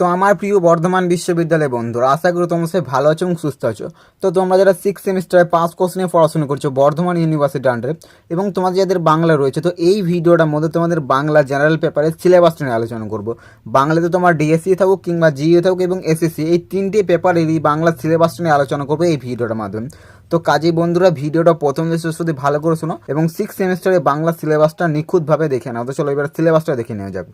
তো আমার প্রিয় বর্ধমান বিশ্ববিদ্যালয় বন্ধুরা, আশা করি তোমরা সে ভালো আছো এবং সুস্থ আছো। তো তোমরা যারা সিক্স সেমিস্টারে পাস কোর্স নিয়ে পড়াশোনা করছ বর্ধমান ইউনিভার্সিটি আন্ডারে এবং তোমাদের যাদের বাংলা রয়েছে, তো এই ভিডিওটার মধ্যে তোমাদের বাংলা জেনারেল পেপারের সিলেবাস নিয়ে আলোচনা করব। বাংলাতে তোমার ডিএসসি থাকুক কিংবা জিইও থাকুক এবং এসএসসি এই তিনটে পেপারেরই বাংলা সিলেবাস নিয়ে আলোচনা করব এই ভিডিওটার মাধ্যমে। তো কাজেই বন্ধুরা ভিডিওটা প্রথম থেকে শুধু ভালো করে শোনো এবং সিক্স সেমিস্টারে বাংলা সিলেবাসটা নিখুঁতভাবে দেখে নাও। তো চলো এবার সিলেবাসটা দেখে নেওয়া যাবে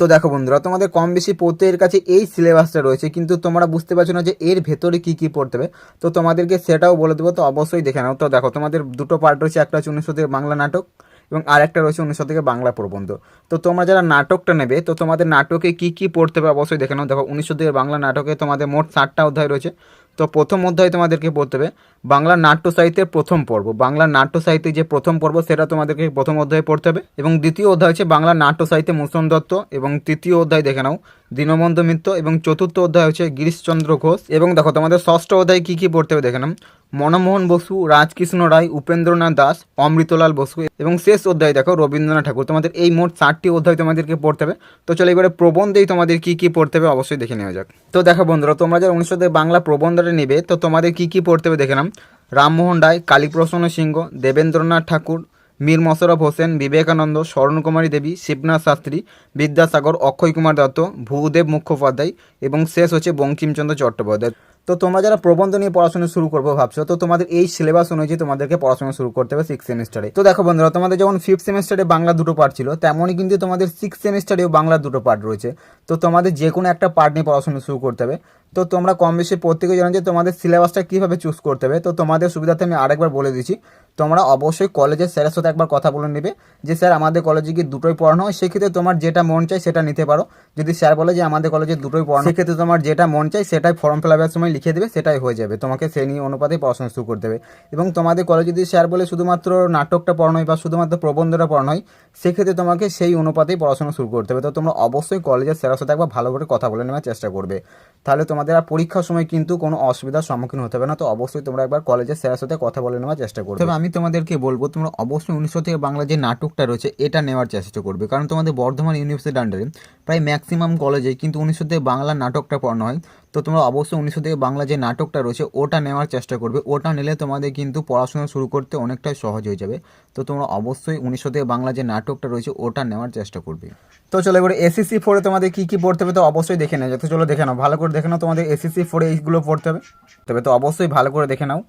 তো দেখো বন্ধুরা, তোমাদের কম বেশি প্রত্যেকের কাছে এই সিলেবাসটা রয়েছে, কিন্তু তোমরা বুঝতে পারছ না যে এর ভেতরে কি কি পড়তে হবে। তো তোমাদেরকে সেটাও বলে দেবো, তো অবশ্যই দেখে নাও। তো দেখো, তোমাদের দুটো পার্ট রয়েছে, একটা হচ্ছে উনিশশো থেকে বাংলা নাটক এবং আরেকটা রয়েছে উনিশশো থেকে বাংলা প্রবন্ধ। তো তোমরা যারা নাটকটা নেবে, তো তোমাদের নাটকে কি কি পড়তে হবে অবশ্যই দেখে নাও। দেখো উনিশশো থেকে বাংলা নাটকে তোমাদের মোট ষাটটা অধ্যায় রয়েছে। তো প্রথম অধ্যায় তোমাদেরকে পড়তে হবে, বাংলা নাট্য সাহিত্যের প্রথম পর্ব। বাংলা নাট্য সাহিত্যে যে প্রথম পর্ব, সেটা তোমাদেরকে প্রথম অধ্যায়ে পড়তে হবে এবং দ্বিতীয় অধ্যায় হচ্ছে বাংলা নাট্য সাহিত্যে মুসন দত্ত এবং তৃতীয় অধ্যায় দেখে নাও, দীনবন্ধু মিত্র এবং চতুর্থ অধ্যায় হচ্ছে গিরিশচন্দ্র ঘোষ। এবং দেখো তোমাদের ষষ্ঠ অধ্যায় কী কী পড়তে হবে দেখে নাও। মনমোহন বসু, রাজকৃষ্ণ রায়, উপেন্দ্রনাথ দাস, অমৃতলাল বসু এবং শেষ অধ্যায় দেখো রবীন্দ্রনাথ ঠাকুর। তোমাদের এই মোট চারটি অধ্যায় তোমাদেরকে পড়তে হবে। তো চলো এবারে প্রবন্ধেই তোমাদের কী কী পড়তে হবে অবশ্যই দেখে নেওয়া যাক। তো দেখো বন্ধুরা, তোমরা যারা থেকে বাংলা প্রবন্ধটা নেবে, তো তোমাদের কী কী পড়তে হবে দেখে নাও। রামমোহন রায়, কালীপ্রসন্ন সিংহ, দেবেন্দ্রনাথ ঠাকুর, মীর মশরফ হোসেন, বিবেকানন্দ, স্বর্ণকুমারী দেবী, শিবনাথ শাস্ত্রী, বিদ্যাসাগর অক্ষয় কুমার দত্ত, ভূদেব মুখোপাধ্যায় এবং শেষ হচ্ছে বঙ্কিমচন্দ্র চট্টোপাধ্যায়। তো তোমরা যারা প্রবন্ধ নিয়ে পড়াশোনা শুরু করব ভাবছ, তো তোমাদের এই সিলেবাস অনুযায়ী তোমাদেরকে পড়াশোনা শুরু করতে হবে সিক্স সেমিস্টারে তো দেখো বন্ধুরা, তোমাদের যখন ফিফথ সেমিস্টারে বাংলা দুটো পার্ট ছিল, তেমনই কিন্তু তোমাদের সিক্স সেমিস্টারেও বাংলা দুটো পার্ট রয়েছে। তো তোমাদের যে কোনো একটা পার্ট নিয়ে পড়াশোনা শুরু করতে হবে। তো তোমরা কম বেশি প্রত্যেকে জানো যে তোমাদের সিলেবাসটা কীভাবে চুজ করতে হবে। তো তোমাদের সুবিধাতে আমি আরেকবার বলে দিচ্ছি। তোমরা অবশ্যই কলেজের স্যারের সাথে একবার কথা বলে নেবে যে, স্যার, আমাদের কলেজে কি দুটোই পড়ানো হয়? সেক্ষেত্রে তোমার যেটা মন চাই সেটা নিতে পারো। যদি স্যার বলে যে, আমাদের কলেজে দুটোই পড়ানো সেক্ষেত্রে তোমার যেটা মন চাই সেটাই ফর্ম ফিল আপের সময় লিখে দেবে, সেটাই হয়ে যাবে। তোমাকে সেই নিয়ে অনুপাতে পড়াশোনা শুরু করতে হবে। এবং তোমাদের কলেজে যদি স্যার বলে শুধুমাত্র নাটকটা পড়ানো হয় বা শুধুমাত্র প্রবন্ধটা পড়ানো হয়, সেক্ষেত্রে তোমাকে সেই অনুপাতেই পড়াশোনা শুরু করতে হবে। তো তোমরা অবশ্যই কলেজের স্যারের সাথে একবার ভালো করে কথা বলে নেওয়ার চেষ্টা করবে। তাহলে তোমাদের আর পরীক্ষার সময় কিন্তু কোনো অসুবিধার সম্মুখীন হতে হবে না। তো অবশ্যই তোমরা একবার কলেজের স্যারের সাথে কথা বলে নেওয়ার চেষ্টা করবে। তবে আমি তোমাদেরকে বলব, তোমরা অবশ্যই উনিশশো থেকে বাংলা যে নাটকটা রয়েছে, এটা নেওয়ার চেষ্টা করবে। কারণ তোমাদের বর্ধমান ইউনিভার্সিটির আন্ডারে প্রায় ম্যাক্সিমাম কলেজে কিন্তু উনিশশো থেকে বাংলা নাটকটা পড়ানো হয়। তো তোমরা অবশ্যই উনিশশো থেকে বাংলা যে নাটকটা রয়েছে, ওটা নেওয়ার চেষ্টা করবে। ওটা নিলে তোমাদের কিন্তু পড়াশোনা শুরু করতে অনেকটাই সহজ হয়ে যাবে। তো তোমরা অবশ্যই উনিশশো থেকে বাংলা যে নাটকটা রয়েছে, ওটা নেওয়ার চেষ্টা করবে। তো চলো এবার এসএসসি ফোরে তোমাদের কী কী পড়তে হবে, তো অবশ্যই দেখে নেওয়া যায় তো চলো দেখে নাও। ভালো করে দেখে নাও তোমাদের এসএসসি ফোরে এইগুলো পড়তে হবে। তবে তো অবশ্যই ভালো করে দেখে নাও।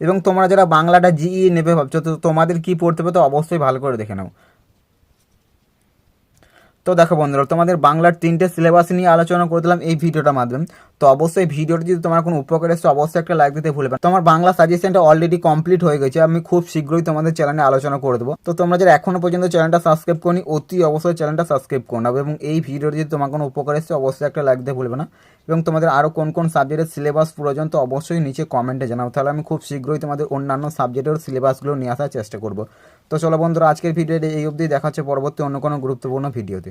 এবং তোমরা যারা বাংলাটা জিই নেবে ভাবছ, তো তোমাদের কী পড়তে হবে, তো অবশ্যই ভালো করে দেখে নাও। তো দেখো বন্ধুরা, তোমাদের বাংলার তিনটে সিলেবাস নিয়ে আলোচনা করে দিলাম এই ভিডিওটার মাধ্যমে। তো অবশ্যই ভিডিওটা যদি তোমার কোনো উপকার এসে অবশ্যই একটা লাইক দিতে ভুলবে। তোমার বাংলা সাজেশনটা অলরেডি কমপ্লিট হয়ে গেছে, আমি খুব শীঘ্রই তোমাদের চ্যানেলে আলোচনা করে দেবো। তো তোমরা যারা এখনও পর্যন্ত চ্যানেলটা সাবস্ক্রাইব করনি, অতি অবশ্যই চ্যানেলটা সাবস্ক্রাইব করে নেবে এবং এই ভিডিওটা যদি তোমার কোনো উপকার এসে অবশ্যই একটা লাইক দিতে ভুলবে না। এবং তোমাদের আরও কোন কোন সাবজেক্টের সিলেবাস প্রয়োজন, তো অবশ্যই নিচে কমেন্টে জানাও। তাহলে আমি খুব শীঘ্রই তোমাদের অন্যান্য সাবজেক্টের সিলেবাসগুলো নিয়ে আসার চেষ্টা করব। তো চলো বন্ধুরা, আজকের ভিডিওটা এই অবধি। দেখা হচ্ছে পরবর্তী অন্য কোনো গুরুত্বপূর্ণ ভিডিওতে।